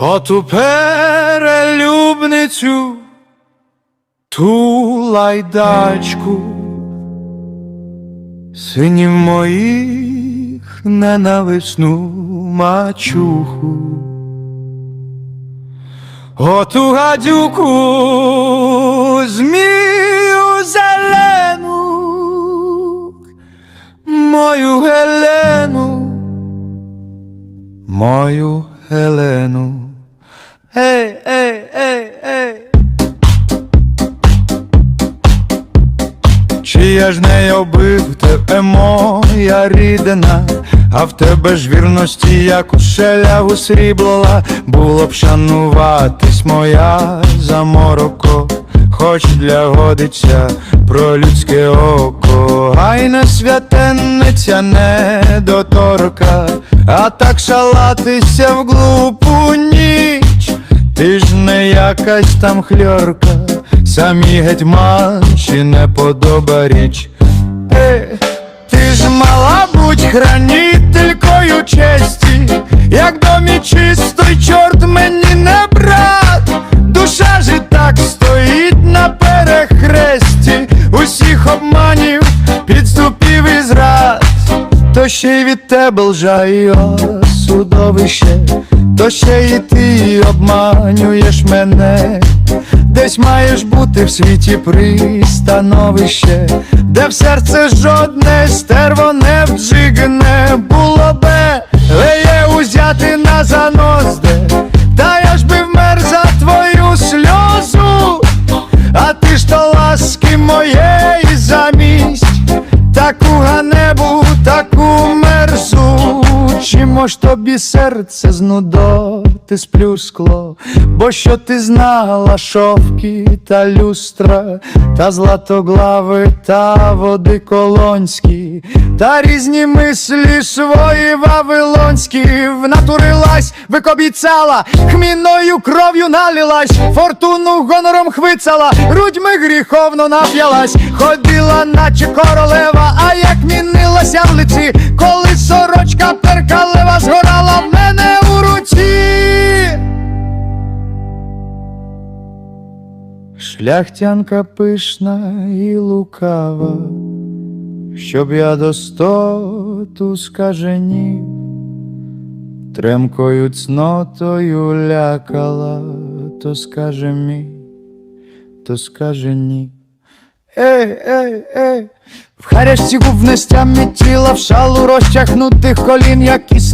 Оту перелюбницю, ту лайдачку, синів моїх ненависну мачуху. Оту гадюку Ей, ей, ей, ей. Чи я ж не обив тебе, моя рідна, а в тебе ж вірності, як у шелягу сріблила, було б шануватись моя замороко, хоч для годиться про людське око, гайна святенниця недоторка, а так шалатися в глупу не якась там хльорка, самі гетьманші не подоба річ. Е, ти ж мала будь хранителькою честі, як домі чистой чорт мені не брат, душа ж і так стоїть на перехресті, усіх обманів, підступів і зрад, то ще й від тебе лжа і судовище, то ще й ти обманюєш мене, десь маєш бути в світі пристановище, де в серце жодне стерво не вджигне, було би леє узяти на занозде, та я ж би вмер за твою сльозу, а ти ж то ласки чимо ж тобі серце з нудоти сплюскло, бо що ти знала шовки та люстра, та златоглави, та води колонські, та різні мислі свої вавилонські, внатурилась, викобіцяла, хмінною кров'ю налилась, фортуну гонором хвицала, грудьми гріховно нап'ялась, ходила, наче королева, а як мінилася в лиці, Шляхтянка пишна і лукава, щоб я достоту скаженів, тремкою цнотою лякала, то скаже мій, то скаже ні. Ей, ей, ей, в харяшці губ нестями тіла, в шалу розчахнутих колін, як кисло.